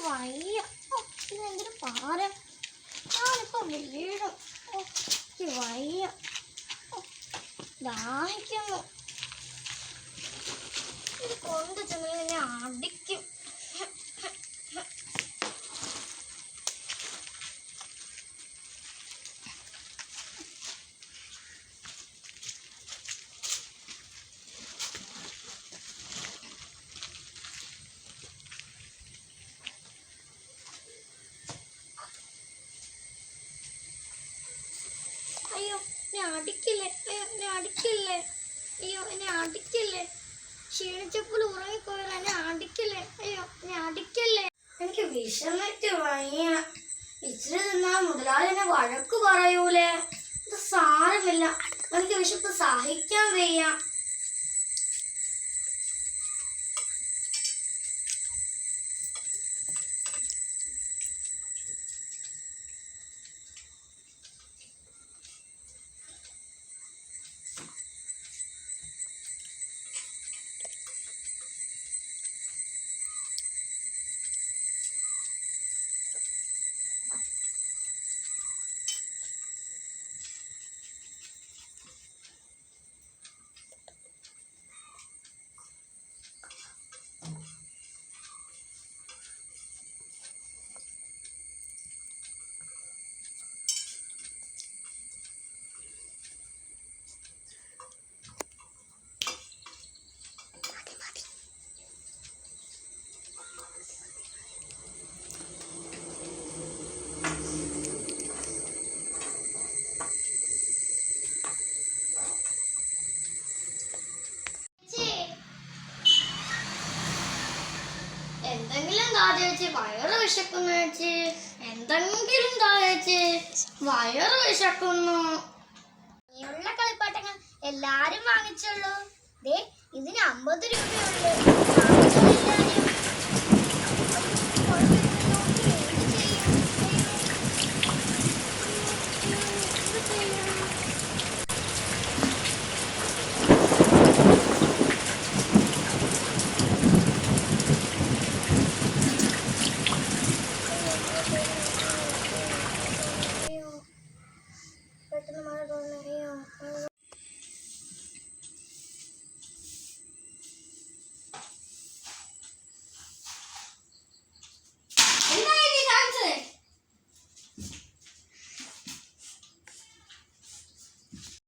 വയ്യ. ഓ, ഇത് എന്തൊരു പാര ഞാനിപ്പോ വീഴും. എനിക്ക് വയ്യ. ദാഹിക്കുന്നു. ഇത് കൊണ്ട് ചെന്ന് എന്നെ അടിക്കും. അയ്യോ എന്നെ അടിക്കില്ലേ അയ്യോ എന്നെ അടിക്കില്ലേ. അയ്യോ എന്നെ അടിക്കില്ലേ. ക്ഷീണിച്ചപ്പോൾ ഉറങ്ങിപ്പോയാൽ എന്നെ അടിക്കില്ലേ. അയ്യോ എന്നെ അടിക്കല്ലേ. എനിക്ക് വിഷമിട്ട് വയ്യ ഇച്ചിരി തിന്നാ മുതലാളി എന്നെ വഴക്ക് പറയൂലേ. ഇത് സാരമില്ല. എനിക്ക് വിശപ്പ് സഹിക്കാൻ വയ്യ. എന്തെങ്കിലും താ ചേച്ചി വയറ് വിശക്കുന്നു വെച്ച് എന്തെങ്കിലും താ ചേച്ചി വയറ് വിശക്കുന്നു. ഇനിയുള്ള കളിപ്പാട്ടങ്ങൾ എല്ലാരും വാങ്ങിച്ചുള്ളൂ ദേ ഇതിന് അമ്പത് രൂപയുള്ളൂ